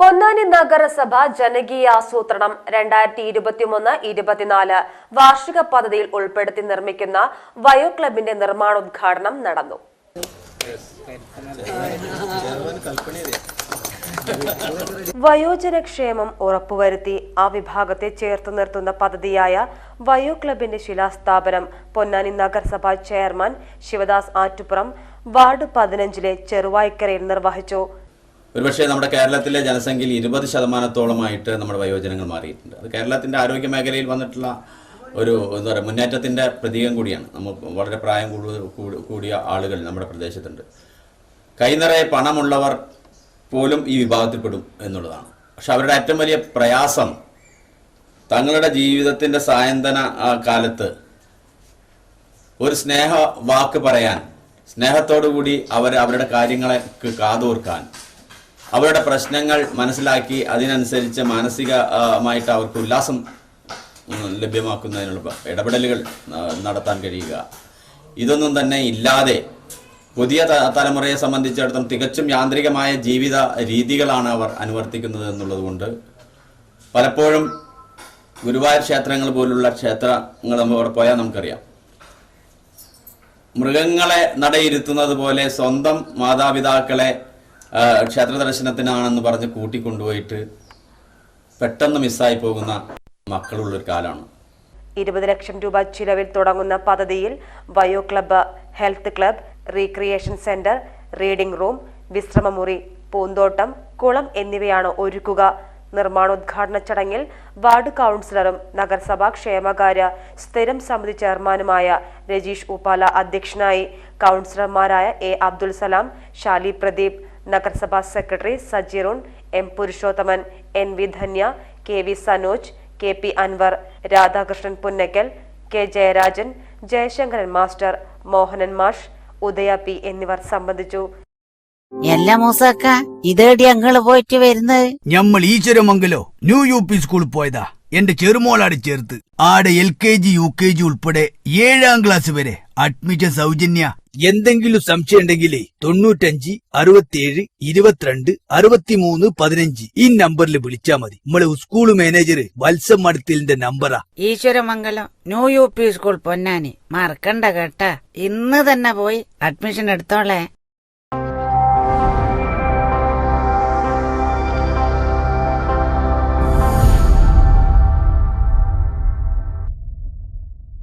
പൊന്നാനി നഗരസഭ ജനകീയ ആസൂത്രണം രണ്ടായിരത്തി ഇരുപത്തിമൂന്ന് ഇരുപത്തിനാല് വാർഷിക പദ്ധതിയിൽ ഉൾപ്പെടുത്തി നിർമ്മിക്കുന്ന വയോ ക്ലബിന്റെ നിർമ്മാണോദ്ഘാടനം നടന്നു. വയോജനക്ഷേമം ഉറപ്പുവരുത്തി ആ വിഭാഗത്തെ ചേർത്ത് നിർത്തുന്ന പദ്ധതിയായ വയോ ക്ലബിന്റെ ശിലാസ്ഥാപനം പൊന്നാനി നഗരസഭാ ചെയർമാൻ ശിവദാസ് ആറ്റുപുറം വാർഡ് പതിനഞ്ചിലെ ചെറുവായ്ക്കരയിൽ നിർവഹിച്ചു. ഒരുപക്ഷെ നമ്മുടെ കേരളത്തിലെ ജനസംഖ്യയിൽ ഇരുപത് ശതമാനത്തോളമായിട്ട് നമ്മുടെ വയോജനങ്ങൾ മാറിയിട്ടുണ്ട്. അത് കേരളത്തിന്റെ ആരോഗ്യ മേഖലയിൽ വന്നിട്ടുള്ള ഒരു എന്താ പറയുക മുന്നേറ്റത്തിന്റെ പ്രതീകം കൂടിയാണ്. നമ്മൾ വളരെ പ്രായം കൂടുതൽ കൂടിയ ആളുകൾ നമ്മുടെ പ്രദേശത്തുണ്ട്. കൈനിറയെ പണമുള്ളവർ പോലും ഈ വിഭാഗത്തിൽപ്പെടും എന്നുള്ളതാണ്. പക്ഷെ അവരുടെ ഏറ്റവും വലിയ പ്രയാസം തങ്ങളുടെ ജീവിതത്തിന്റെ സായന്തന കാലത്ത് ഒരു സ്നേഹ വാക്ക് പറയാൻ സ്നേഹത്തോടുകൂടി അവർ അവരുടെ കാര്യങ്ങളെ കാതോർക്കാൻ അവരുടെ പ്രശ്നങ്ങൾ മനസ്സിലാക്കി അതിനനുസരിച്ച് മാനസികമായിട്ട് അവർക്ക് ഉല്ലാസം ലഭ്യമാക്കുന്നതിനുള്ള ഇടപെടലുകൾ നടത്താൻ കഴിയുക. ഇതൊന്നും തന്നെ ഇല്ലാതെ പുതിയ തലമുറയെ സംബന്ധിച്ചിടത്തോളം തികച്ചും യാന്ത്രികമായ ജീവിത രീതികളാണ് അവർ അനുവർത്തിക്കുന്നത് എന്നുള്ളതുകൊണ്ട് പലപ്പോഴും ഗുരുവായൂർ ക്ഷേത്രങ്ങൾ പോലുള്ള ക്ഷേത്രങ്ങൾ നമ്മൾ അവിടെ പോയാൽ നമുക്കറിയാം. മൃഗങ്ങളെ നടയിരുത്തുന്നത് പോലെ സ്വന്തം മാതാപിതാക്കളെ ക്ഷേത്ര ദർശനത്തിനാണെന്ന് പറഞ്ഞ് കൂട്ടിക്കൊണ്ടുപോയിട്ട് പെട്ടെന്ന് മിസ്സായി പോകുന്ന മക്കളുള്ളൊരു കാലമാണ്. ഇരുപത് ലക്ഷം രൂപ ചിലവിൽ തുടങ്ങുന്ന പദ്ധതിയിൽ വയോ club health club recreation centre reading room വിശ്രമമുറി പൂന്തോട്ടം കുളം എന്നിവയാണ് ഒരുക്കുക. നിർമ്മാണോദ്ഘാടന ചടങ്ങിൽ വാർഡ് കൗൺസിലറും നഗരസഭാ ക്ഷേമകാര്യ സ്ഥിരം സമിതി ചെയർമാനുമായ രജീഷ് ഉപ്പാല അധ്യക്ഷനായി കൗൺസിലർമാരായ എ അബ്ദുൽ സലാം ഷാലി പ്രദീപ് നഗരസഭാ secretary സജീറുൺ M Purushothaman N V Dhanya K V Sanoj K P Anwar Radhakrishnan Punnakkal K Jayarajan Jayasankaran master Mohanan മാഷ് ഉദയ പി എന്നിവർ സംബന്ധിച്ചു. എല്ലാ മൂസക്ക ഇതേടി അങ്ങൾ പോയിട്ട് വരുന്നത്? ഞമ്മൾ ഈശ്വരമംഗലോ ന്യൂ യു പി സ്കൂളിൽ പോയതാ എന്റെ ചെറുമോളാട് ചേർത്ത്. ആടെ L K G U K G ഉൾപ്പെടെ ഏഴാം ക്ലാസ് വരെ അഡ്മിഷൻ സൗജന്യ. എന്തെങ്കിലും സംശയം ഉണ്ടെങ്കിലേ തൊണ്ണൂറ്റഞ്ച് അറുപത്തിയേഴ് ഇരുപത്തിരണ്ട് അറുപത്തിമൂന്ന് പതിനഞ്ച് ഈ നമ്പറിൽ വിളിച്ചാ മതി. നമ്മളെ സ്കൂൾ മാനേജർ വത്സം മടത്തിലിന്റെ നമ്പറാ. Eswaramangalam new U P school Ponnani. മറക്കണ്ട കേട്ടാ. ഇന്ന് തന്നെ പോയി അഡ്മിഷൻ എടുത്തോളേ.